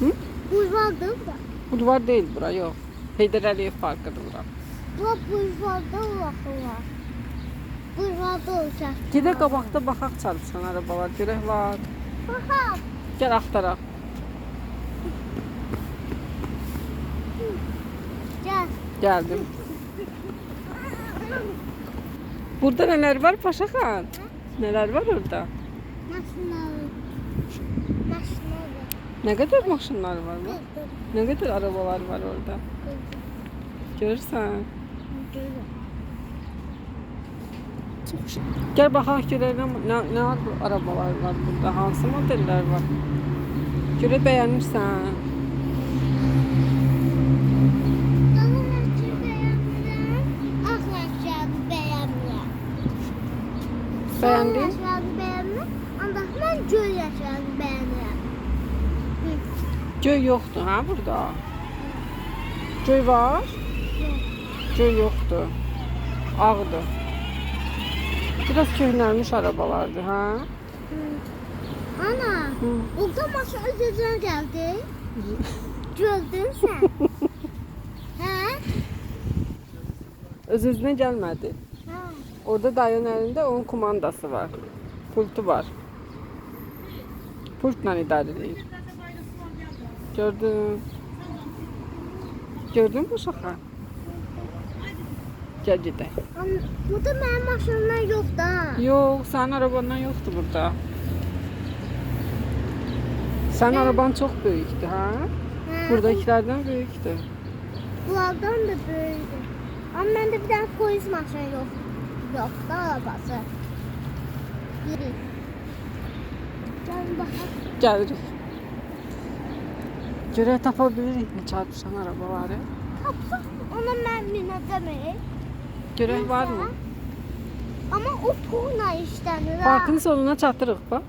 Hı? Bulvarda da. Bulvar değil bura yok. Heydər Əliyev parkıdır bura. Bu bulvarda var. Bulvarda olacak. Gedək qabaqda baxaq çarpışan arabalar görək var. Bakalım. Gəl axtaraq. Gel. Gəldim. Burada nələr var Paşaxan? Nələr var orada? Maşınları. Maşınları. Nə qədər maşınlar var? Kızdım. Nə qədər arabalar var orada? Görürsən? Gəl baxaq görək nə, nə, nə arabalar var burada, hansı modellər var. Görə bəyənirsən. Daha Göy yoxdur ha burada. Göy var? Göy yoxdur. Ağdır. Biraz köhnəlmiş arabalardır, ha? Ana, Hı. burada maşın özüne geldi. Gördün sen. He? Öz-özünə gəlmədi. Ha. Orada dayının əlində onun kumandası var. Pultu var. Pultla idarə edir. Gördün. Gördün mü uşağı? Gəl gedək. Ama burada benim maşınlar yok da. Yox, sənin arabandan yoxdur burada. Sənin araban çox böyükdür, ha? He. Buradakilərdən böyükdür. Bunlardan da böyüdü. Ama bende bir tane polis maşını yok. Yok da arabası. Yürü. Gel bakalım. Gəlirik. Görək tapa bilirik çarpışan arabaları. Kapsa ona ben bineceğim. Görək varmı? Ama o tuğla işlenir. ha. Parkın sonuna çatırıq bax.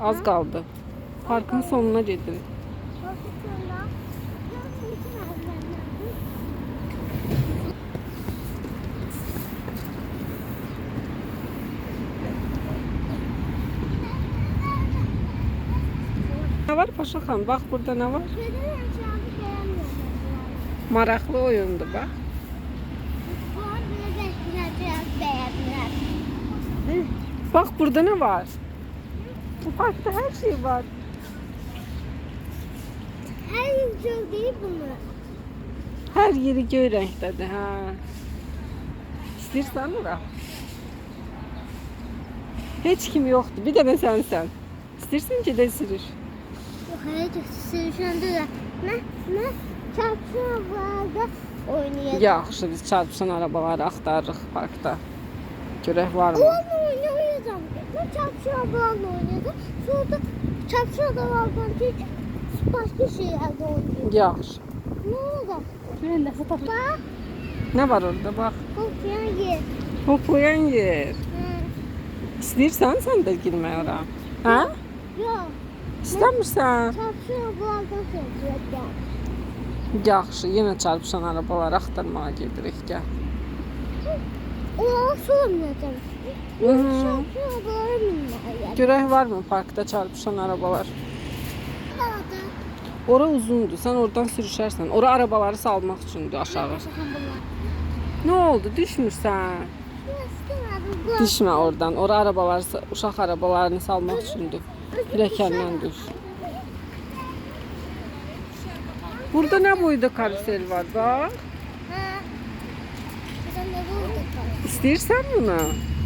Az qaldı. Parkın sonuna gedirik. Nə var Paşa xan? Bax burada nə var? Arada bekleyeceğiz beğenmiyorum. Bax burada nə var? Bu parkda hər şey var. Her yıl değil bunu. Hər yeri göy rəngdədir, hə. İstəyirsən ora? Heç kim yoxdur. Bir dənə sənsən. İstəyirsən ki, də sürür. Hayır sürüşende de. Ne? Ne? Çarpışmalarda oynayacağız. Yaxşı, biz çarpışan arabaları axtarırıq parkda. Görək varmı? Onunla oynayacağım. Ben çarpışmalarla oynayacağım. Sonra da çarpışmalardan çekip başka şeylerde oynayacağım. Yaxşı. Ne oldu? Görək nəsə tapır. Bak, Nə var orada? Bax. kokuyan yer. Hoplayan yer. Hı. İstəyirsən sən də girmək ora? Hə? Yok. İstəmirsən? Çarpışmalardan seçeceğim. Yaxşı, yenə çarpışan arabaları axtarmağa gedirik, gəl. O sormayacağım. Hı. Çarpışmalara minmeye. Görək varmı parkda çarpışan arabalar? Ora uzundur, sən oradan sürüşərsən. Ora arabaları salmaq üçündür aşağı. Nə oldu? Düşmürsən? Düşmə oradan. Ora arabaları, uşaq arabalarını salmaq üçündür. Pilləkəndən düş. Burada nə boyda karusel var. Ha. Burada ne oldu? İstəyirsən bunu?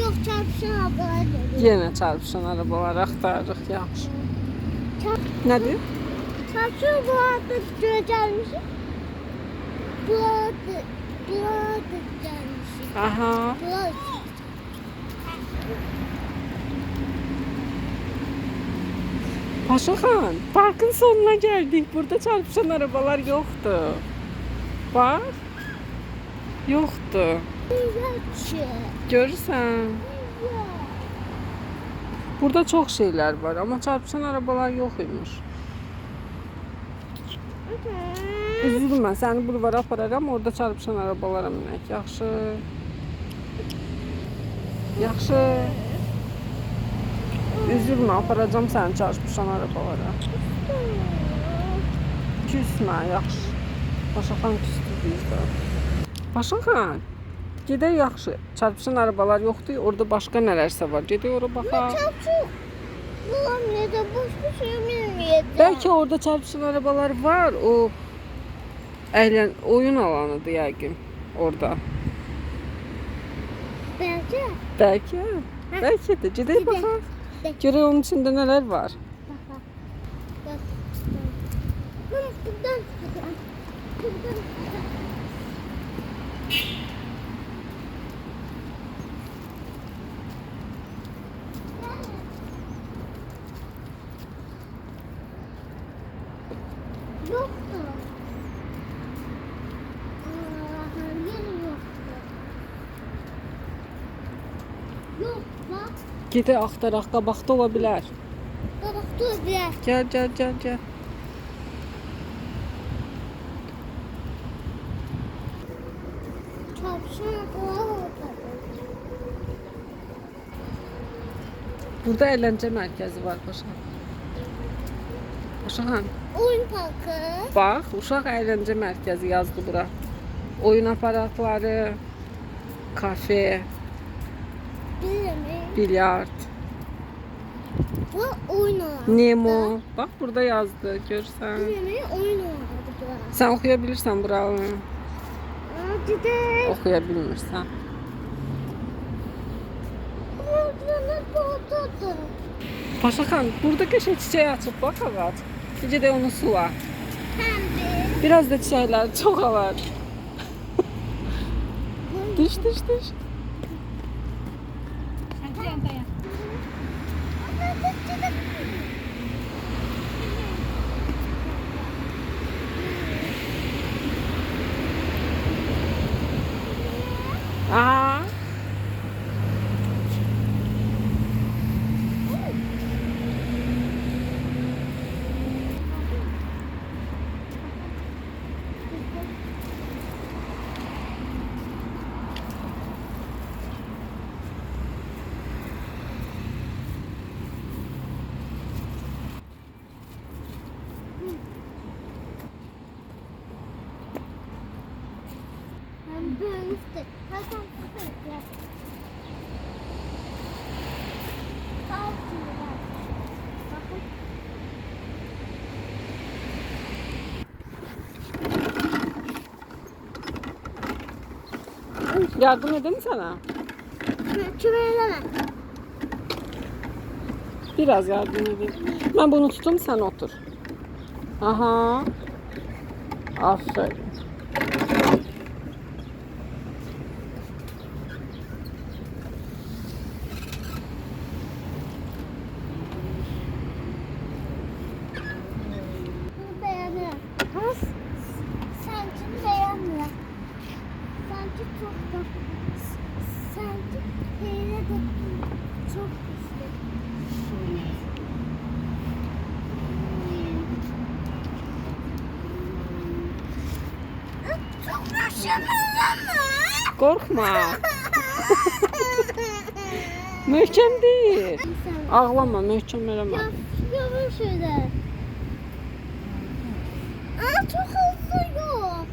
Yok çarpışan ablalar dedi. Yenə çarpışan arabaları axtarırıq, yaxşı. Çarp, Nədir? çarpışan bu arada göreceğimizin. Bu arada, bu arada gelmişim. Aha. Bu arada. Paşa xan, parkın sonuna gəldik. Burada çarpışan arabalar yoxdur. Bax. Yoxdur. Güzel Görürsən? Burada çox şeylər var, amma çarpışan arabalar yox imiş. Üzülmə, səni bulvara apararam, orada çarpışan arabalara minək. Yaxşı. Yaxşı. Üzülmə, aparacam səni çarpışan arabalara. küsmə, yaxşı. Başaxan küstü bizdə. Başaxan. Gedək yaxşı. Çarpışan arabalar yoxdur. Orada başqa nələrsə var. Gedək ora baxaq. Ulan ne de boş bir şey bilmeyeceğim. Bəlkə orada çarpışan arabalar var. O əylən oyun alanıdır yəqin orada. Belki. Bəlkə də gedək Gedək. baxaq. Görək onun içində nələr var. Bak bak. Bak. Bak. Buradan. Buradan. Buradan. Yoktu. Allah'ım yine yoktu. Yok bak. Gedək axtaraq, qabaqda ola bilər. Bak dur biraz. Gəl, gəl, gəl, gəl. Burada əyləncə mərkəzi var Paşa. Paşaxan, Oyun parkı. bax, uşaq əyləncə mərkəzi yazdı bura. Oyun aparatları, kafe, Bilmi. Bilyard, Bu oyun. Nemo. Bax burada yazdı, görsən. Bilmi oyun alanı bu. Sən oxuya bilirsən buranı? Hadi de. Oxuya bilmirsən. Burada ne Paşaxan, burada qəşəng çiçək açıb bax ağac. Necə də onu sula. Pembe. Biraz da çiçəkləri çox var. Düş, düş, düş. Yardım edeyim mi sana? Çömeleme. Biraz yardım edeyim. Ben bunu tutayım sen otur. Aha. Aferin. Bunu beğeniyorum. Ama s- sanki beğenmiyorum. Sanki çok da s- sanki peynir de çok güzel. Çok yaşamıyor Korkma. Möhkəm değil. Ağlama, möhkəm eləmə. Ya, yavaş şöyle. Aa, çok hızlı yok.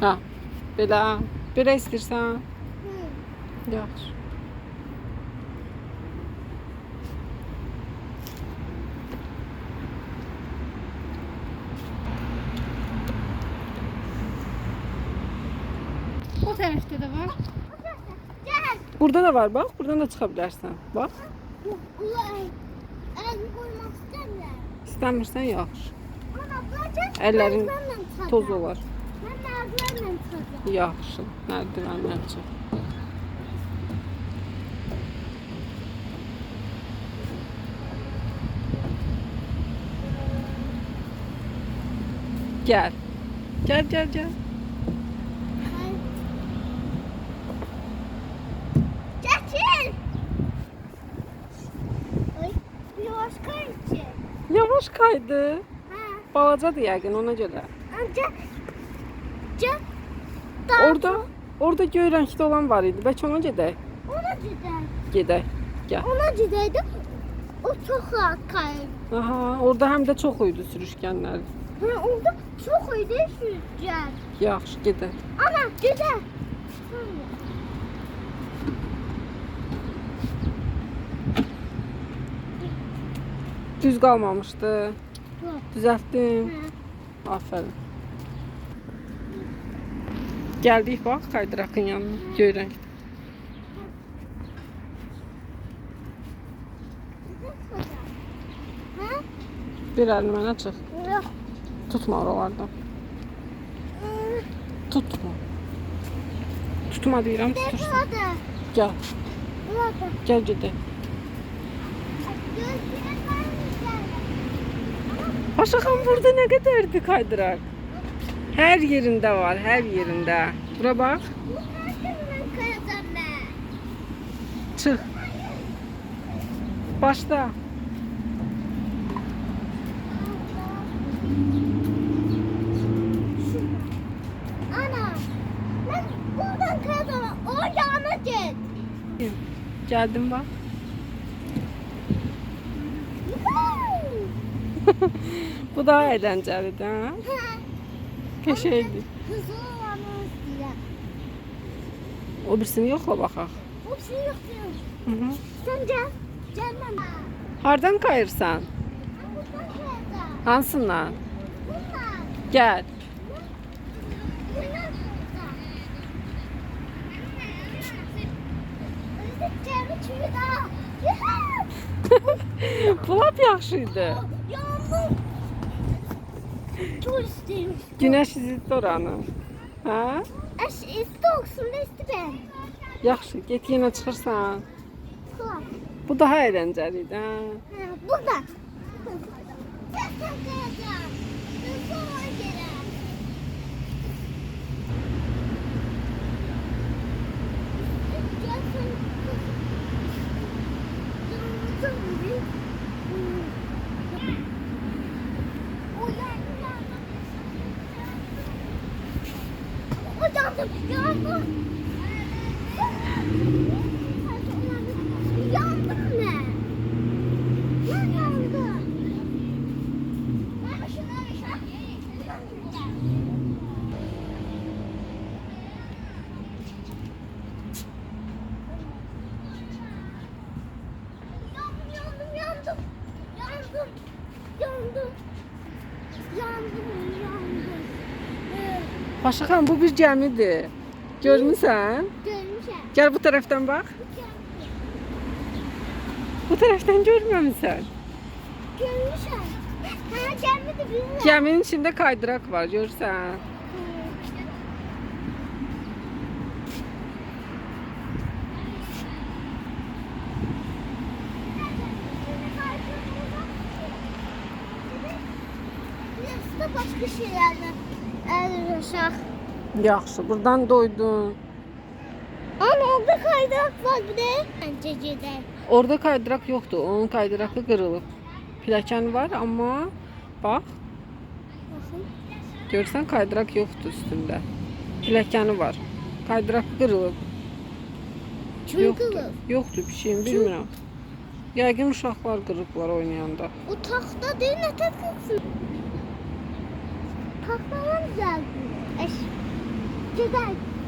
Ha. Belə, belə istəyirsən? Yaxşı. O Burada da var bax, buradan da. Bax, Ulan. El koymak istemiyorum. istəmirsən yaxşı. Çıkacağım. Toz olar. Ben merdivenle çıkacağım. Yaxşı. Mərdivənlər çıx. Gəl. Hayır. Çekil. Ay. Yavaş kayıcı. Yavaş kaydı. Ha. Balacadır yəqin ona görə. Amca. Ca. Orada, orada göy rəngdə olan var idi. Bəlkə ona gedək. Ona gider. Gedək. Gəl. Ona giderdi. O çok rahat kayır. Aha, orada həm də çox idi sürüşkənlər. Ha, orada çok iyi süreceğiz. Yaxşı, gedək. Ana güzel. Düz qalmamışdı. Yox. Düzəltdim. Aferin. Gəldik bax kaydıraqın yanına. Görək. Ha? Bir çıx. Yox. Tutma oralardan. Tutma. Tutma deyirəm, tutursan. Burada. Gəl. Burada. Gəl gedək. Gözlüğe vermeyeceğim. Paşaxan burada nə qədərdir kaydıraq? Hər yerində var, hər yerində. Bura ben? Çıx. Başla. Ana. Ben buradan kayacağım. O yana git. Gəldim bax. Bu daha hə? Ha. Qəşəngdir. Hızlı olanı istəyirəm. O birisini yoxla baxaq. Hepsi yok yok. Hı -hı. Sen gel. Gel bana. Hardan buradan kayacağım. Hansından? Bunlar. Gəl. Çünkü daha. Bu lap yaxşı idi. İstiyorum. Günəş izlətdi oranı. Hə? Eş isti olsun da isti ben. Yaxşı, get yenə çıxırsan. Bu daha əyləncəli idi, hə? Ha, buradan. Ben sen kayacağım. Hızlı ol geri. Gel sen. Yandım bir. O yandım. O yandım. Yandım. Yandım ne? Ben yandım. Ben şuna bir şey Yandım, yandım, yandım. Yandım. Yandım. Yandım, yandım. Ee, Paşaxan, bu bir gəmidir. Görmüsən? Görmüşəm. Gəl bu tərəfdən bax. Bu tərəfdən görməmisən. Görmüşəm. Ha, gəlmədi bizə. Gəminin içində kaydıraq var, görürsən? Biz de başka şeylerle uğraşaq. Yaxşı, buradan doydun. Ama orada kaydırak var bir de. Gidelim. Orada kaydıraq yoxdur. Onun kaydıraqı qırılıb. Pilləkən var, amma bax, Bakın. görsən kaydıraq yoxdur üstündə. Pilləkəni var. Kaydıraq qırılıb. Çünkü Yoxdur. Yoxdur bir şeyim bilmirəm. Yəqin uşaqlar qırıblar oynayanda. o tahta değil ne takıyorsun? Tahtadan güzel. Eş. Gidelim.